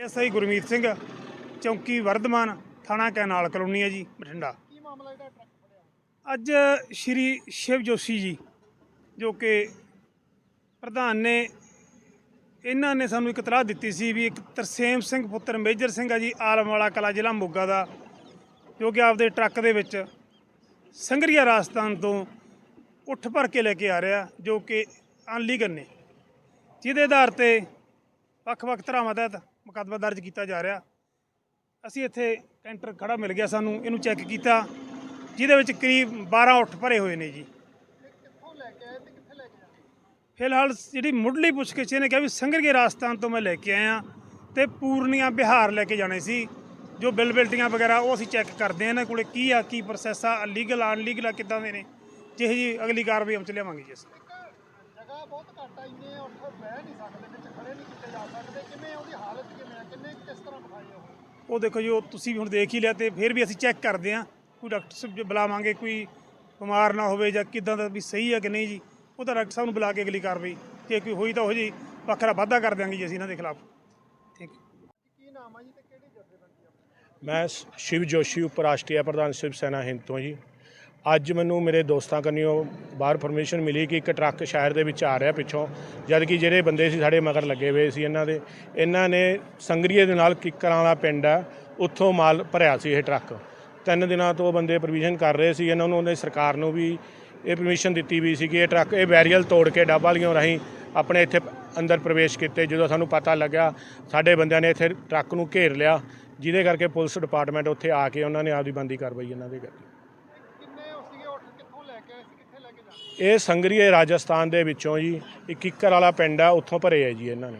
SI Gurmeet Singh ਚੌਂਕੀ ਵਰਧਮਾਨ ਥਾਣਾ canal colony ਹੈ ਜੀ ਬਠਿੰਡਾ। ਅੱਜ ਸ਼੍ਰੀ ਸ਼ਿਵ ਜੋਸ਼ੀ ਜੀ ਜੋ ਕਿ ਪ੍ਰਧਾਨ ਨੇ ਇਹਨਾਂ ਨੇ ਸਾਨੂੰ ਇੱਕ ਇਤਲਾਹ ਦਿੱਤੀ ਸੀ ਵੀ ਇੱਕ ਤਰਸੇਮ ਸਿੰਘ ਪੁੱਤਰ ਮੇਜਰ ਸਿੰਘ ਆ ਜੀ ਆਲਮਵਾਲਾ ਕਲਾ ਜ਼ਿਲ੍ਹਾ ਮੋਗਾ ਦਾ ਜੋ ਕਿ ਆਪਦੇ ਟਰੱਕ ਦੇ ਵਿੱਚ ਸੰਗਰੀਆ ਰਾਜਸਥਾਨ ਤੋਂ ਉੱਠ ਭਰ ਕੇ ਲੈ ਕੇ ਆ ਰਿਹਾ ਜੋ ਕਿ ਅਨਲੀਗਲ ਨੇ ਜਿਹਦੇ ਆਧਾਰ ਤੇ ਵੱਖ-ਵੱਖ ਧਰਾਵਾਂ ਤਹਿਤ ਮੁਕੱਦਮਾ ਦਰਜ ਕੀਤਾ ਜਾ ਰਿਹਾ। ਅਸੀਂ ਇੱਥੇ ਕੈਂਟਰ ਖੜਾ ਮਿਲ ਗਿਆ ਸਾਨੂੰ, ਇਹਨੂੰ ਚੈੱਕ ਕੀਤਾ, ਜਿਹਦੇ ਵਿੱਚ ਕਰੀਬ 12 ਉੱਠ ਭਰੇ ਹੋਏ ਨੇ ਜੀ। ਫਿਲਹਾਲ ਜਿਹੜੀ ਮੁੱਢਲੀ ਪੁੱਛਗਿੱਛ ਇਹਨੇ ਕਿਹਾ ਵੀ ਸੰਗਰਗੇ ਰਾਜਸਥਾਨ ਤੋਂ ਮੈਂ ਲੈ ਕੇ ਆਇਆ ਤੇ ਪੂਰਨੀਆਂ ਬਿਹਾਰ ਲੈ ਕੇ ਜਾਣੇ ਸੀ। ਜੋ ਬਿਲ ਵਗੈਰਾ ਉਹ ਅਸੀਂ ਚੈੱਕ ਕਰਦੇ ਹਾਂ, ਇਹਨਾਂ ਕੋਲੇ ਕੀ ਆ, ਕੀ ਪ੍ਰੋਸੈਸ ਆ, ਲੀਗਲ, ਅਨਲੀਗਲ ਆ ਕਿੱਦਾਂ ਦੇ ਨੇ। ਜਿਹੇ ਜੀ ਅਗਲੀ ਕਾਰਵਾਈ ਅਮਲ ਚ ਲਿਆਵਾਂਗੇ ਜੀ ਅਸੀਂ। ਇੱਕ ਜਗ੍ਹਾ ਬਹੁਤ ਘੱਟ ਆ ਇੰਨੇ ਉੱਠ ਬਹਿ ਨਹੀਂ ਸਕਦੇ ਵਿੱਚ ਖੜੇ ਨਹੀਂ ਕੀਤੇ ਜਾ ਸਕਦੇ। ਕਿਵੇਂ ਉਹਦੀ ਹਾਲਤ ਕਿਵੇਂ ਆ? ਕਿੰਨੇ ਕਿਸ ਤਰ੍ਹਾਂ ਬਿਠਾਏ ਉਹ? ਉਹ ਦੇਖੋ ਜੀ ਉਹ ਤੁਸੀਂ ਵੀ ਹੁਣ ਦੇਖ ਹੀ ਲਿਆ ਤੇ ਫਿਰ ਵੀ ਅਸੀਂ ਚੈੱਕ ਕਰਦੇ ਹਾਂ। ਕੋਈ ਡਾਕਟਰ ਸਾਹਿਬ ਜੇ ਬੁਲਾਵਾਂਗੇ ਕੋਈ ਬਿਮਾਰ ਨਾ ਹੋਵੇ ਜਾਂ ਕਿਦਾਂ ਦਾ ਵੀ ਸਹੀ ਹੈ ਕਿ ਨਹੀਂ ਜੀ ਉਹ ਤਾਂ ਡਾਕਟਰ ਸਾਹਿਬ ਨੂੰ ਬੁਲਾ ਕੇ ਅਗਲੀ ਕਾਰਵਾਈ ਜੇ ਕੋਈ ਹੋਈ ਤਾਂ ਉਹ ਜੀ ਵੱਖਰਾ ਵਾਧਾ ਕਰ ਦਿਆਂਗੇ ਜੀ ਅਸੀਂ ਇਹਨਾਂ ਦੇ ਖਿਲਾਫ। ਠੀਕ। ਕੀ ਨਾਮ ਆ ਜੀ ਤੇ ਕਿਹੜੀ ਜਥੇਬੰਦੀ ਆ? ਮੈਂ ਸ- ਸ਼ਿਵ ਜੋਸ਼ੀ ਉਪ ਰਾਸ਼ਟਰੀ ਪ੍ਰਧਾਨ ਸ਼ਿਵ ਸੈਨਾ ਹਿੰਦ ਤੋਂ ਜੀ। ਅੱਜ ਮੈਨੂੰ ਮੇਰੇ ਦੋਸਤਾਂ ਕੰਨਿਓ ਬਾਹਰ ਪਰਮਿਸ਼ਨ ਮਿਲੀ ਕਿ ਇੱਕ ਟਰੱਕ ਸ਼ਹਿਰ ਦੇ ਵਿੱਚ ਆ ਰਿਹਾ ਪਿੱਛੋਂ, ਜਦ ਕਿ ਜਿਹੜੇ ਬੰਦੇ ਸੀ ਸਾਡੇ ਮਗਰ ਲੱਗੇ ਹੋਏ ਸੀ ਇਹਨਾਂ ਦੇ। ਇਹਨਾਂ ਨੇ ਸੰਗਰੀਏ ਦੇ ਨਾਲ ਕਿੱਕਰਾਂ ਵਾਲਾ ਪਿੰਡ ਆ, ਉੱਥੋਂ ਮਾਲ ਭਰਿਆ ਸੀ ਇਹ ਟਰੱਕ। ਤਿੰਨ ਦਿਨਾਂ ਤੋਂ ਬੰਦੇ ਪ੍ਰੋਵੀਜ਼ਨ ਕਰ ਰਹੇ ਸੀ, ਇਹਨਾਂ ਨੂੰ ਉਹਨੇ ਸਰਕਾਰ ਨੂੰ ਵੀ ਇਹ ਪਰਮਿਸ਼ਨ ਦਿੱਤੀ ਵੀ ਸੀ ਕਿ ਇਹ ਟਰੱਕ, ਇਹ ਬੈਰੀਅਲ ਤੋੜ ਕੇ ਡੱਬ ਵਾਲੀਆਂ ਰਾਹੀਂ ਆਪਣੇ ਇੱਥੇ ਅੰਦਰ ਪ੍ਰਵੇਸ਼ ਕੀਤੇ, ਜਦੋਂ ਸਾਨੂੰ ਪਤਾ ਲੱਗਾ ਸਾਡੇ ਬੰਦਿਆਂ ਨੇ ਇੱਥੇ ਟਰੱਕ ਨੂੰ ਘੇਰ ਲਿਆ, ਜਿਹਦੇ ਕਰਕੇ ਪੁਲਿਸ ਡਿਪਾਰਟਮੈਂਟ ਉੱਥੇ ਆ ਕੇ ਉਹਨਾਂ ਨੇ ਆਪਦੀ ਬੰਦੀ ਕਾਰਵਾਈ ਇਹਨਾਂ ਦੇ ਕੀਤੀ ਕਿੰਨੇ ਉਹ ਸੀਗੇ ਉੱਠ ਕਿੱਥੋਂ ਲੈ ਕੇ ਆਏ ਸੀ ਕਿੱਥੇ ਲੈ ਕੇ ਜਾਣੇ ਇਹ ਸੰਗਰੀਏ ਰਾਜਸਥਾਨ ਦੇ ਵਿੱਚੋਂ ਜੀ ਇੱਕ ਕਿੱਕਰ ਵਾਲਾ ਪਿੰਡ ਆ ਉੱਥੋਂ ਭਰੇ ਆ ਜੀ ਇਹਨਾਂ ਨੇ।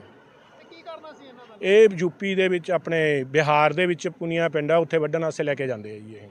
ਤੇ ਕੀ ਕਰਨਾ ਸੀ ਇਹਨਾਂ ਦਾ? ਇਹ ਯੂਪੀ ਦੇ ਵਿੱਚ ਆਪਣੇ ਬਿਹਾਰ ਦੇ ਵਿੱਚ ਪੁਨੀਆ ਪਿੰਡ ਆ ਉੱਥੇ ਵੱਢਣ ਵਾਸਤੇ ਲੈ ਕੇ ਜਾਂਦੇ ਆ ਜੀ ਇਹ।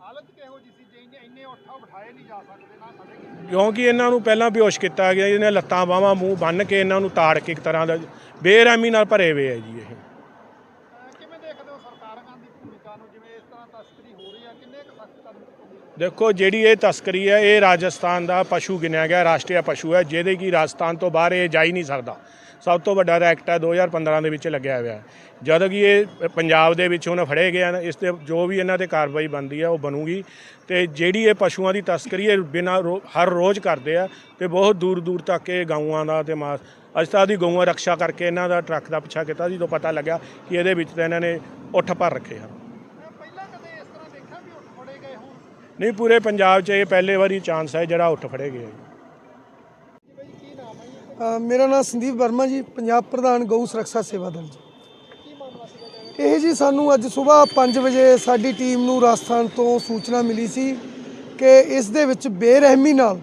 ਹਾਲਤ ਕਿਹੋ ਜੀ ਸੀ ਜੇ ਇੰਨੇ ਇੰਨੇ ਉੱਠਾ ਬਿਠਾਏ ਨਹੀਂ ਜਾ ਸਕਦੇ ਨਾ ਸਾਡੇ ਕਿਸੇ ਕਿਉਂਕਿ ਇਹਨਾਂ ਨੂੰ ਪਹਿਲਾਂ ਬੇਹੋਸ਼ ਕੀਤਾ ਗਿਆ ਇਹਨੇ ਲੱਤਾਂ ਬਾਹਾਂ ਮੂੰਹ ਬੰਨ ਕੇ ਇਹਨਾਂ ਨੂੰ ਤਾੜ ਕੇ ਇੱਕ ਤਰ੍ਹਾਂ ਦਾ ਬੇਰਹਿਮੀ ਨਾਲ ਭਰੇ ਹੋਏ ਆ ਜੀ ਇਹ ਅਹ ਕਿਵੇਂ ਦੇਖਦੇ ਹੋ ਸਰਕਾਰਾਂ ਦੀ ਭੂਮਿਕਾ ਨੂੰ ਜਿਵੇਂ ਇਸ ਤਰ੍ਹਾਂ ਤਸਕਰੀ ਹੋ ਰਹੀ ਆ ਕਿੰਨੇ ਕੁ ਸਖਤ ਕਦਮ ਚੁੱਕਣਗੇ ਦੇਖੋ, ਜਿਹੜੀ ਇਹ ਤਸਕਰੀ ਹੈ, ਇਹ ਰਾਜਸਥਾਨ ਦਾ ਪਸ਼ੂ ਗਿਣਿਆ ਗਿਆ, ਰਾਸ਼ਟਰੀ ਪਸ਼ੂ ਹੈ, ਜਿਹਦੇ ਕੀ ਰਾਜਸਥਾਨ ਤੋਂ ਬਾਹਰ ਇਹ ਜਾ ਹੀ ਨਹੀਂ ਸਕਦਾ। ਸਭ ਤੋਂ ਵੱਡਾ ਐਕਟ ਹੈ 2015 ਦੇ ਵਿੱਚ ਲੱਗਿਆ ਹੋਇਆ ਜਦੋਂ ਕਿ ਇਹ ਪੰਜਾਬ ਦੇ ਵਿੱਚ ਹੁਣ ਫੜੇ ਗਏ ਹਨ, ਇਸ ਤੇ ਜੋ ਵੀ ਇਹਨਾਂ ਤੇ ਕਾਰਵਾਈ ਬਣਦੀ ਹੈ, ਉਹ ਬਣੂਗੀ। ਤੇ ਜਿਹੜੀ ਇਹ ਪਸ਼ੂਆਂ ਦੀ ਤਸਕਰੀ ਇਹ ਬਿਨਾਂ ਰੋ- ਹਰ ਰੋਜ਼ ਕਰਦੇ ਆ, ਤੇ ਬਹੁਤ ਦੂਰ ਦੂਰ ਤੱਕ ਇਹ ਗਊਆਂ ਦਾ ਤੇ ਮਾਸ, ਅੱਜ ਤਾਂ ਦੀ ਗਊਆਂ ਰੱਖਿਆ ਕਰਕੇ ਇਹਨਾਂ ਦਾ ਟਰੱਕ ਦਾ ਪਿੱਛਾ ਕੀਤਾ, ਜਦੋਂ ਪਤਾ ਲੱਗਾ ਕਿ ਇਹਦੇ ਵਿੱਚ ਤਾਂ ਇਹਨਾਂ ਨੇ ਉੱਠ ਭਰ ਰੱਖੇ ਹਨ ਮੈਂ ਪਹਿਲਾਂ ਕਦੇ ਇਸ ਤਰ੍ਹਾਂ ਦੇਖਿਆ ਵੀ ਉੱਠ ਫੜੇ ਗਏ ਹੋਣ ਨਹੀਂ, ਪੂਰੇ ਪੰਜਾਬ 'ਚ ਇਹ ਪਹਿਲੇ ਵਾਰੀ ਚਾਂਸ ਹੈ ਜਿਹੜਾ ਉੱਠ ਫੜੇ ਗਿਆ ਮੇਰਾ ਨਾਮ ਸੰਦੀਪ ਵਰਮਾ ਜੀ, ਪੰਜਾਬ ਪ੍ਰਧਾਨ ਗਊ ਸੁਰੱਖਿਆ ਸੇਵਾ ਦਲ ਜੀ। ਇਹ ਜੀ ਸਾਨੂੰ ਅੱਜ ਸਵੇਰ 5 ਵਜੇ ਸਾਡੀ ਟੀਮ ਨੂੰ ਰਾਜਸਥਾਨ ਤੋਂ ਸੂਚਨਾ ਮਿਲੀ ਸੀ ਕਿ ਇਸ ਦੇ ਵਿੱਚ ਬੇਰਹਿਮੀ ਨਾਲ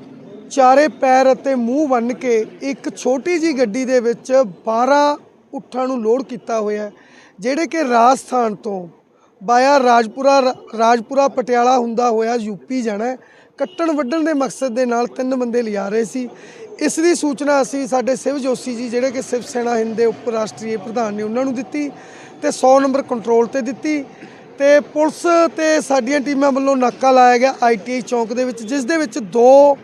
ਚਾਰੇ ਪੈਰ ਅਤੇ ਮੂੰਹ ਬੰਨ ਕੇ ਇੱਕ ਛੋਟੀ ਜੀ ਗੱਡੀ ਦੇ ਵਿੱਚ 12 ਉੱਠਾਂ ਨੂੰ ਲੋਡ ਕੀਤਾ ਹੋਇਆ ਜਿਹੜੇ ਕਿ ਰਾਜਸਥਾਨ ਤੋਂ ਬਾਇਆ ਰਾਜਪੁਰਾ ਰਾਜਪੁਰਾ ਪਟਿਆਲਾ ਹੁੰਦਾ ਹੋਇਆ ਯੂਪੀ ਜਾਣਾ ਕੱਟਣ ਵੱਢਣ ਦੇ ਮਕਸਦ ਦੇ ਨਾਲ ਤਿੰਨ ਬੰਦੇ ਲਿਆ ਰਹੇ ਸੀ। ਇਸ ਦੀ ਸੂਚਨਾ ਅਸੀਂ ਸਾਡੇ ਸਿਵ ਜੋਸ਼ੀ ਜੀ, ਜਿਹੜੇ ਕਿ ਸਿਵ ਸੈਨਾ, ਹਿੰਦ ਦੇ ਉਪ ਰਾਸ਼ਟਰੀ ਪ੍ਰਧਾਨ ਨੇ ਉਹਨਾਂ ਨੂੰ ਦਿੱਤੀ ਤੇ 100 ਨੰਬਰ ਕੰਟਰੋਲ ਤੇ ਦਿੱਤੀ ਤੇ ਪੁਲਿਸ ਤੇ ਸਾਡੀਆਂ ਟੀਮਾਂ ਵੱਲੋਂ ਨਾਕਾ ਲਾਇਆ ਗਿਆ ਆਈਟੀਆਈ ਚੌਂਕ ਦੇ ਵਿੱਚ, ਜਿਸ ਦੇ ਵਿੱਚ ਦੋ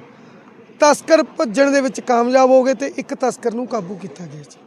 ਤਸਕਰ ਭੱਜਣ ਦੇ ਵਿੱਚ ਕਾਮਯਾਬ ਹੋ ਗਏ ਤੇ ਇੱਕ ਤਸਕਰ ਨੂੰ ਕਾਬੂ ਕੀਤਾ ਗਿਆ ਜੀ।